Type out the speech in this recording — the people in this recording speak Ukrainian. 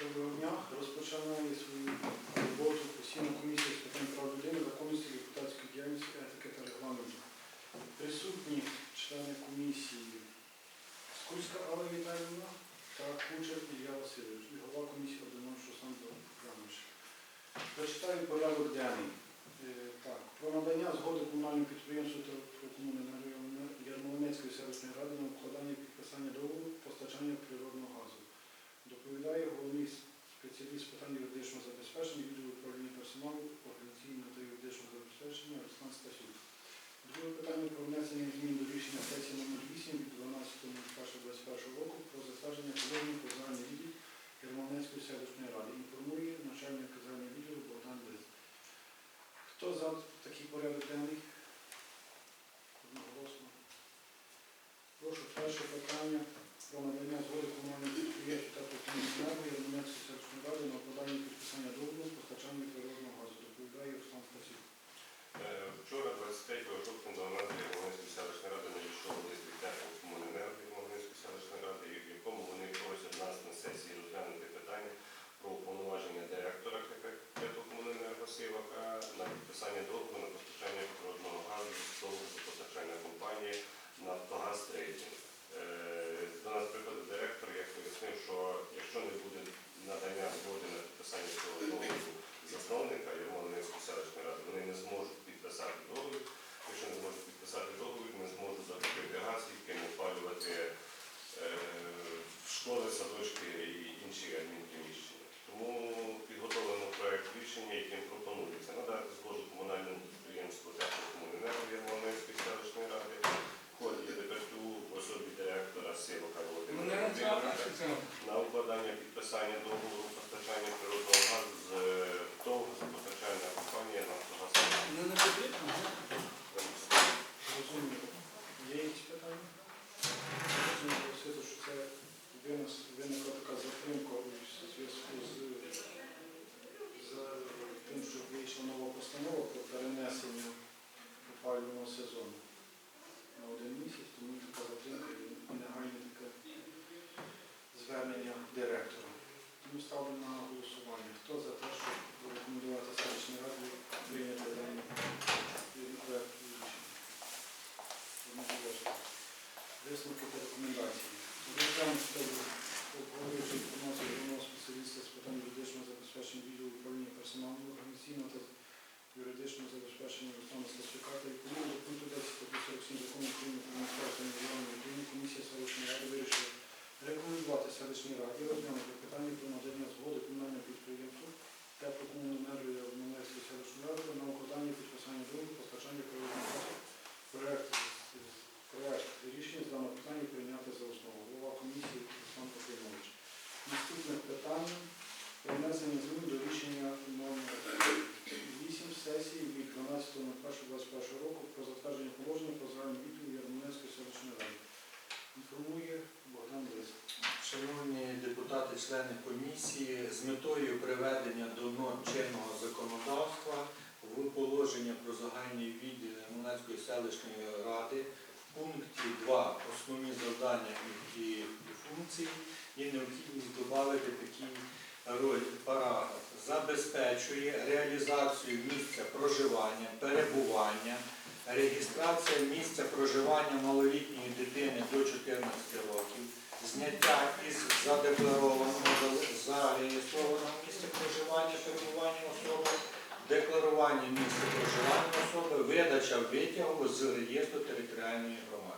доброго дня. Розпочинаю свою роботу постійну комісію з питань прав людини, законності, депутатської діяльності, етики та регламенту. Присутні члени комісії Скульська Алла Віталіївна та Кучер Ілля Васильович і голова комісії Одинов Шусан Іванович. Прочитаю порядок денний. Е, так, Про надання згоди комунальному підприємству equipo reuteónico criticism наступне питання про внесення змін до рішення номер 8 сесії від 12.01.2021 року про затвердження положення про загальну відповідь Ярмолинської селищної ради. Інформує Богдан Лис. Шановні депутати, члени комісії, з метою приведення до норм чинного законодавства в положення про загальні відділи Монецької селищної ради в пункті 2 основні завдання і функції є необхідні добавити такий роль параграф. Забезпечує реалізацію місця проживання, перебування, реєстрація місця проживання малолітньої дитини до 14 років, зняття із задекларованого зареєстрованого місця проживання, перебування особи, декларування місця проживання особи, видача витягу з реєстру територіальної громади.